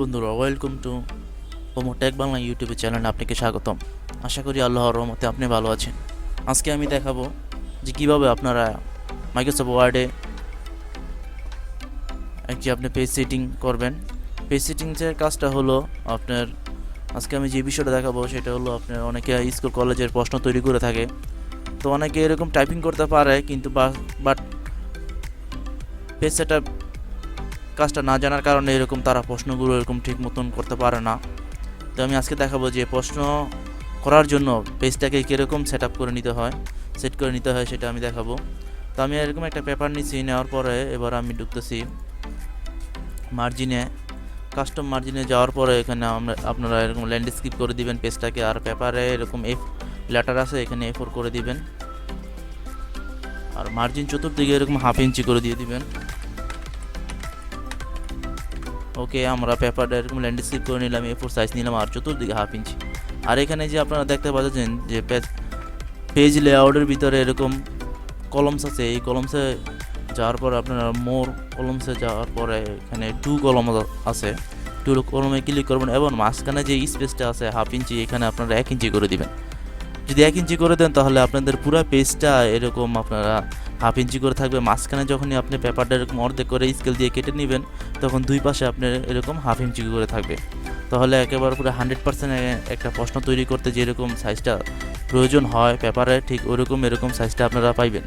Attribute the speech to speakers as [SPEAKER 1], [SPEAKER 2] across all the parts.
[SPEAKER 1] বন্ধুরা welcome to Homo tech Bangla YouTube চ্যানেলে আপনাকে স্বাগতম। আশা করি আল্লাহর রহমতে আপনি ভালো আছেন। আজকে আমি দেখাবো যে কীভাবে আপনারা মাইক্রোসফট ওয়ার্ডে একটি আপনি পেজ সেটিং করবেন। পেজ সেটিংসের কাজটা হলো আপনার, আজকে আমি যে বিষয়টা দেখাবো সেটা হলো আপনার অনেকে স্কুল কলেজের প্রশ্ন তৈরি করে থাকে। তো অনেকে এরকম টাইপিং করতে পারে, কিন্তু বাট পেজ সেটা কাজটা না জানার কারণে এরকম তারা প্রশ্নগুলো এরকম ঠিক মতন করতে পারে না। তো আমি আজকে দেখাবো যে প্রশ্ন করার জন্য পেজটাকে কীরকম সেট আপ করে নিতে হয় সেট করে নিতে হয় সেটা আমি দেখাবো। তো আমি এরকম একটা পেপার নিচ্ছি নেওয়ার পরে এবার আমি ঢুকতেছি মার্জিনে কাস্টম মার্জিনে যাওয়ার পরে এখানে আমরা, আপনারা এরকম ল্যান্ডস্কেপ করে দিবেন পেজটাকে, আর পেপারে এরকম এফ লেটার আছে, এখানে এ ফোর করে দিবেন। আর মার্জিন চতুর্দিকে এরকম হাফ ইঞ্চি করে দিয়ে দিবেন। ওকে আমরা পেপারটা এরকম ল্যান্ডস্কেপ করে নিলাম এ ফোর সাইজ নিলাম, আর চতুর্দিকে হাফ ইঞ্চি আর এখানে যে আপনারা দেখতে পাচ্ছেন যে পেজ লেআউটের ভিতরে এরকম কলমস আছে। এই কলমসে যাওয়ার পর আপনারা মোর কলমসে যাওয়ার পরে এখানে টু কলম আছে। টু কলমে ক্লিক করবেন এবং মাঝখানে যে স্পেসটা আছে হাফ ইঞ্চি এখানে আপনারা এক ইঞ্চি করে দিবেন। যদি এক ইঞ্চি করে দেন তাহলে আপনাদের পুরো পেজটা এরকম আপনারা হাফ ইঞ্চি করে থাকবে। মাঝখানে যখনই আপনি পেপারটা এরকম অর্ধেক করে স্কেল দিয়ে কেটে নেবেন, তখন দুই পাশে আপনার এরকম হাফ ইঞ্চি করে থাকবে। তাহলে একেবারে পুরো হান্ড্রেড পার্সেন্ট একটা প্রশ্ন তৈরি করতে যেরকম সাইজটা প্রয়োজন হয়, পেপারে ঠিক ওরকম এরকম সাইজটা আপনারা পাইবেন।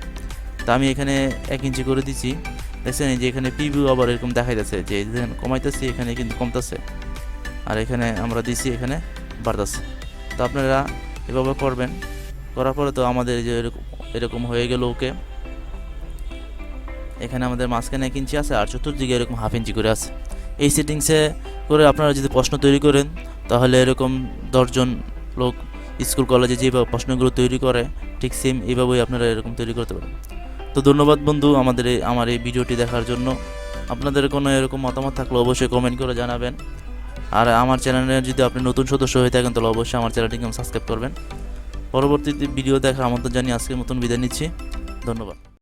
[SPEAKER 1] তা আমি এখানে এক ইঞ্চি করে দিচ্ছি দেখছেন যে এখানে পিভিউ আবার এরকম দেখা যাচ্ছে যে কমাইতেছি, এখানে কিন্তু কমতেছে। আর এখানে আমরা দিছি, এখানে বাড়তেছে। তো আপনারা এভাবে করবেন। করার পরে তো আমাদের যে এরকম এরকম হয়ে গেল ওকে। এখানে আমাদের মাঝখানে এক ইঞ্চি আছে আর চতুর্দিকে এরকম হাফ ইঞ্চি করে আছে। এই সেটিংসে করে আপনারা যদি প্রশ্ন তৈরি করেন, তাহলে এরকম দশজন লোক স্কুল, কলেজে যেভাবে প্রশ্নগুলো তৈরি করে, ঠিক সেম এইভাবেই আপনারা এরকম তৈরি করতে পারেন। তো ধন্যবাদ বন্ধু আমাদের এই, আমার এই ভিডিওটি দেখার জন্য। আপনাদের কোনো এরকম মতামত থাকলে অবশ্যই কমেন্ট করে জানাবেন। আর আমার চ্যানেলে যদি আপনি নতুন সদস্য হয়ে থাকেন, তাহলে অবশ্যই আমার চ্যানেলটিকে সাবস্ক্রাইব করবেন। পরবর্তীতে ভিডিও দেখার আমন্ত্রণ জানিয়ে আজকের মতন বিদায় নিচ্ছি। ধন্যবাদ।